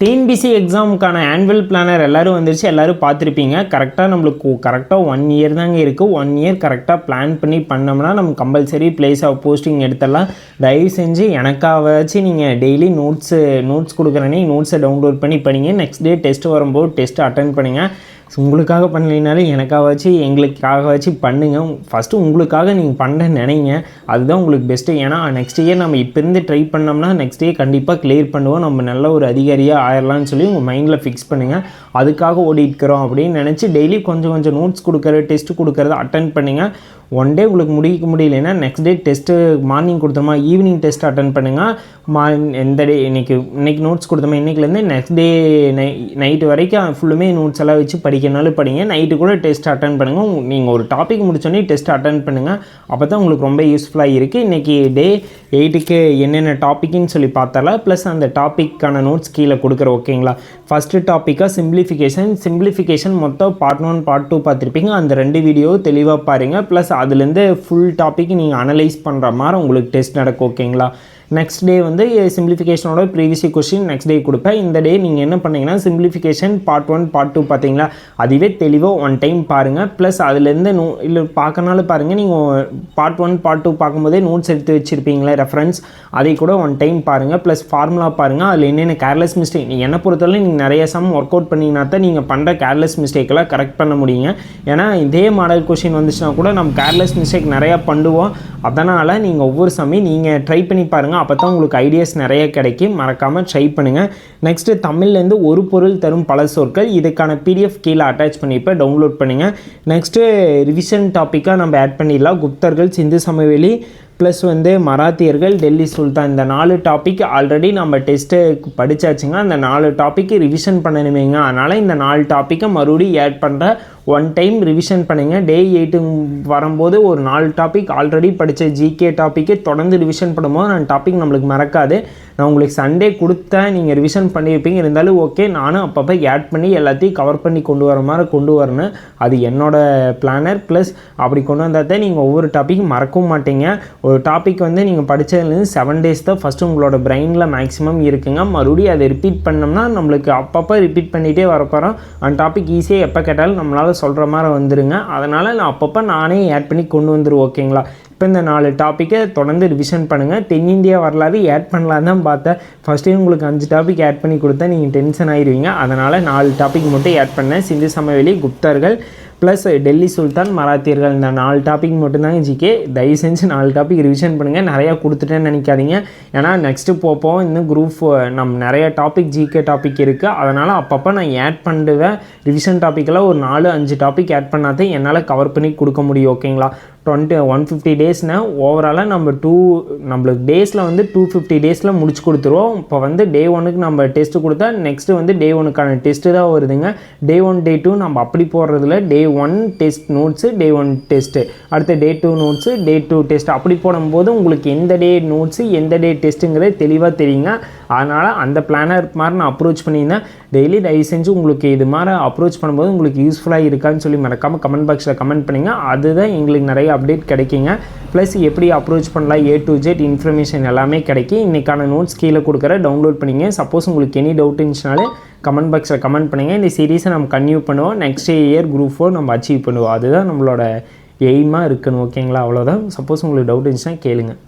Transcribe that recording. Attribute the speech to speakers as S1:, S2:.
S1: TNPSC எக்ஸாமுக்கான annual planar எல்லாரும் வந்துருச்சு. எல்லாரும் பார்த்துருப்பீங்க. கரெக்டாக நம்மளுக்கு கரெக்டாக ஒன் இயர் தாங்க இருக்குது ஒன் இயர் கரெக்டாக பிளான் பண்ணி பண்ணோம்னா நம்ம கம்பல்சரி பிளேஸ் ஆஃப் போஸ்டிங் எடுத்துடலாம். தயவு செஞ்சு எனக்காகவாச்சு நீங்கள் டெய்லி நோட்ஸு நோட்ஸ் கொடுக்குறேனே நோட்ஸை டவுன்லோட் பண்ணி படிங்க. நெக்ஸ்ட் டே டெஸ்ட் வரும்போது டெஸ்ட் அட்டன் பண்ணுங்கள் உங்களுக்காக பண்ணலைனாலும் எனக்காகவாச்சும் எங்களுக்காகவாச்சும் பண்ணுங்கள் ஃபஸ்ட்டு உங்களுக்காக நீங்கள் பண்ண நினைங்க. அதுதான் உங்களுக்கு பெஸ்ட்டு ஏன்னா நெக்ஸ்ட் இயர் நம்ம இப்போ இருந்து ட்ரை பண்ணோம்னா நெக்ஸ்ட் இயர் கண்டிப்பாக கிளியர் பண்ணுவோம். நம்ம நல்ல ஒரு அதிகாரியாக ஆயிடலாம்னு சொல்லி உங்கள் மைண்டில் ஃபிக்ஸ் பண்ணுங்கள் அதுக்காக ஓடிட்டுக்கிறோம் அப்படின்னு நினச்சி டெய்லி கொஞ்சம் கொஞ்சம் நோட்ஸ் கொடுக்குறது டெஸ்ட் கொடுக்குறத அட்டன் பண்ணுங்கள் ஒன் டே உங்களுக்கு முடிக்க முடியலன்னா நெக்ஸ்ட் டே டெஸ்ட்டு மார்னிங் கொடுத்தோமா ஈவினிங் டெஸ்ட் அட்டன் பண்ணுங்கள் மா எந்த டே இன்றைக்கி இன்னைக்கு நோட்ஸ் கொடுத்தோமா இன்றைக்கிலேருந்து நெக்ஸ்ட் டே நை நைட்டு வரைக்கும் ஃபுல்லுமே நோட்ஸ் எல்லாம் வச்சு படிக்கிறனாலும் படிங்க. நைட்டு கூட டெஸ்ட் அட்டன் பண்ணுங்கள் நீங்கள் ஒரு டாபிக் முடிச்சோடனே டெஸ்ட் அட்டன் பண்ணுங்கள் அப்போ தான் உங்களுக்கு ரொம்ப யூஸ்ஃபுல்லாக இருக்குது இன்றைக்கி டே எயிட்டுக்கு என்னென்ன டாப்பிக்குன்னு சொல்லி பார்த்தால ப்ளஸ் அந்த டாப்பிக்கான நோட்ஸ் கீழே கொடுக்குற ஓகேங்களா ஃபஸ்ட்டு டாப்பிக்காக சிம்பிளிஃபிகேஷன் சிம்பிளிஃபிகேஷன் மொத்தம் பார்ட் ஒன் பார்ட் டூ பார்த்துருப்பீங்க. அந்த ரெண்டு வீடியோ தெளிவாக பாருங்கள் ப்ளஸ் அதுலேருந்து ஃபுல் டாபிக் நீங்கள் அனலைஸ் பண்ணுற மாதிரி உங்களுக்கு டெஸ்ட் நடக்கும் ஓகேங்களா நெக்ஸ்ட் டே வந்து சிம்பிளிஃபிகேஷனோட ப்ரீவியஸ் கொஸ்டின் நெக்ஸ்ட் டே கொடுப்பேன். இந்த டே நீங்கள் என்ன பண்ணீங்கன்னா simplification part one part two பார்த்தீங்களா? அதுவே தெளிவாக ஒன் டைம் பாருங்கள் ப்ளஸ் அதுலேருந்து நோ இல்லை பார்க்கனாலும் பாருங்கள் நீங்கள் பார்ட் ஒன் பார்ட் டூ பார்க்கும்போதே நோட்ஸ் எடுத்து வச்சுருப்பீங்களே ரெஃபரன்ஸ் அதை கூட ஒன் டைம் பாருங்கள் ப்ளஸ் ஃபார்முலா பாருங்கள் அதில் என்னென்ன கேர்லெஸ் மிஸ்டேக் நீங்கள் என்ன பொறுத்தவரை நீங்கள் நிறைய சம் ஒர்க் அவுட் பண்ணிங்கன்னா தான் நீங்கள் பண்ணுற கேர்லெஸ் மிஸ்டேக்கெல்லாம் கரெக்ட் பண்ண முடியுங்க. ஏன்னா இதே மாடல் கொஷின் வந்துச்சுன்னா கூட நம்ம கேர்லெஸ் மிஸ்டேக் நிறையா பண்ணுவோம். அதனால் நீங்கள் ஒவ்வொரு சமயம் நீங்கள் ட்ரை பண்ணி பாருங்கள் அப்போ தான் உங்களுக்கு ஐடியாஸ் நிறைய கிடைக்கும். மறக்காமல் ட்ரை பண்ணுங்கள் நெக்ஸ்ட்டு தமிழ்லேருந்து ஒரு பொருள் தரும் பல சொற்கள். இதுக்கான பிடிஎஃப் கீழே அட்டாச் பண்ணிப்போ டவுன்லோட் பண்ணுங்கள் நெக்ஸ்ட்டு ரிவிஷன் டாப்பிக்காக நம்ம ஆட் பண்ணிடலாம். குப்தர்கள் சிந்து சமவெளி ப்ளஸ் வந்து மராத்தியர்கள் டெல்லி சுல்தான் இந்த நாலு டாபிக் ஆல்ரெடி நம்ம டெஸ்ட்டு படித்தாச்சுங்க அந்த நாலு டாப்பிக்கு ரிவிஷன் பண்ணணுமேங்க. அதனால் இந்த நாலு டாப்பிக்கை மறுபடியும் ஆட் பண்ணுற ஒன் டைம் ரிவிஷன் பண்ணுங்கள் டே எயிட்டு வரும்போது ஒரு நாலு டாபிக் ஆல்ரெடி படித்த ஜிகே டாப்பிக்கே தொடர்ந்து ரிவிஷன் பண்ணும்போது அந்த டாபிக் நம்மளுக்கு மறக்காது. நான் உங்களுக்கு சண்டே கொடுத்தேன் நீங்கள் ரிவிஷன் பண்ணியிருப்பீங்க இருந்தாலும் ஓகே நானும் அப்பப்போ ஆட் பண்ணி எல்லாத்தையும் கவர் பண்ணி கொண்டு வர மாதிரி கொண்டு வரணும். அது என்னோட பிளானர் ப்ளஸ் அப்படி கொண்டு வந்தால் தான் நீங்கள் ஒவ்வொரு டாப்பிக்கும் மறக்கவும் மாட்டீங்க. ஒரு டாபிக் வந்து நீங்கள் படித்ததுலேருந்து செவன் டேஸ் தான் ஃபஸ்ட்டு உங்களோட பிரெயினில் மேக்ஸிமம் இருக்குங்க. மறுபடியும் அதை ரிப்பீட் பண்ணோம்னா நம்மளுக்கு அப்பப்போ ரிப்பீட் பண்ணிகிட்டே வரப்போகிறோம் அந்த டாபிக் ஈஸியாக எப்போ கேட்டாலும் நம்மளால் சொல்கிற மாதிரி வந்துருங்க. அதனால் நான் அப்பப்போ நானே ஆட் பண்ணி கொண்டு வந்துடுவோம் ஓகேங்களா இப்போ இந்த நாலு டாப்பிக்கை தொடர்ந்து ரிவிஷன் பண்ணுங்கள் தென்னிந்தியா வரலாறு ஆட் பண்ணலாம் தான் பார்த்தேன். ஃபஸ்ட்டே உங்களுக்கு அஞ்சு டாபிக் ஆட் பண்ணி கொடுத்தா நீங்கள் டென்ஷன் ஆயிடுவீங்க அதனால் நாலு டாபிக் மட்டும் ஆட் பண்ணேன். சிந்து சமவெளி குப்தர்கள் ப்ளஸ் டெல்லி சுல்தான் மராத்தியர்கள். இந்த நாலு டாபிக் மட்டும்தாங்க ஜிகே தயவு செஞ்சு நாலு டாபிக் ரிவிஷன் பண்ணுங்கள் நிறையா கொடுத்துட்டேன்னு நினைக்காதீங்க. ஏன்னா நெக்ஸ்ட்டு போப்போம். இன்னும் குரூப் நம்ம நிறைய டாபிக் ஜிகே டாபிக் இருக்குது அதனால் அப்பப்போ நான் ஆட் பண்ணுவேன். ரிவிஷன் டாப்பிக்கெல்லாம் ஒரு நாலு அஞ்சு டாபிக் ஆட் பண்ணாதே என்னால் கவர் பண்ணி கொடுக்க முடியும் ஓகேங்களா டுவெண்ட்டி ஒன் ஃபிஃப்டி டேஸ்னால் ஓவராலாக நம்ம டூ நம்மளுக்கு டேஸில் வந்து டூ ஃபிஃப்டி டேஸில் முடிச்சு கொடுத்துருவோம். இப்போ வந்து டே ஒனுக்கு நம்ம டெஸ்ட்டு கொடுத்தா நெக்ஸ்ட்டு வந்து டே ஒனுக்கான டெஸ்ட்டு தான் வருதுங்க. டே ஒன் டே டூ நம்ம அப்படி போடுறதுல day one test notes day one test அடுத்த day two notes day two test அப்படி போடும்போது உங்களுக்கு எந்த டே நோட்ஸு எந்த டே டெஸ்ட்டுங்கிறது தெளிவாக தெரியுங்க. அதனால் அந்த பிளானர் மாதிரி நான் அப்ரோச் பண்ணியிருந்தேன். டெய்லி தயவு செஞ்சு உங்களுக்கு இது மாதிரி அப்ரோச் பண்ணும்போது உங்களுக்கு யூஸ்ஃபுல்லாக இருக்கான்னு சொல்லி மறக்காமல் கமெண்ட் பாக்ஸில் கமெண்ட் பண்ணுங்க. அதுதான் எங்களுக்கு நிறைய அப்டேட் கிடைக்குங்க. ப்ளஸ் எப்படி அப்ரோச் பண்ணலாம் ஏ டு ஜெட் இன்ஃபர்மேஷன் எல்லாமே கிடைக்கும் இன்றைக்கான நோட்ஸ் கீழே கொடுக்குற டவுன்லோட் பண்ணிங்க. சப்போஸ் உங்களுக்கு எனி டவுட் இருந்துச்சுனாலே கமெண்ட் பாக்ஸில் கமெண்ட் பண்ணுங்கள் இந்த சீரீஸை நம்ம கன்டினியூ பண்ணுவோம். நெக்ஸ்ட் இயர் குரூப் ஃபோர் நம்ம அச்சீவ் பண்ணுவோம். அதுதான் நம்மளோட எய்மாக இருக்கணும் ஓகேங்களா அவ்வளோதான் சப்போஸ் உங்களுக்கு டவுட் இருந்துச்சுன்னா கேளுங்கள்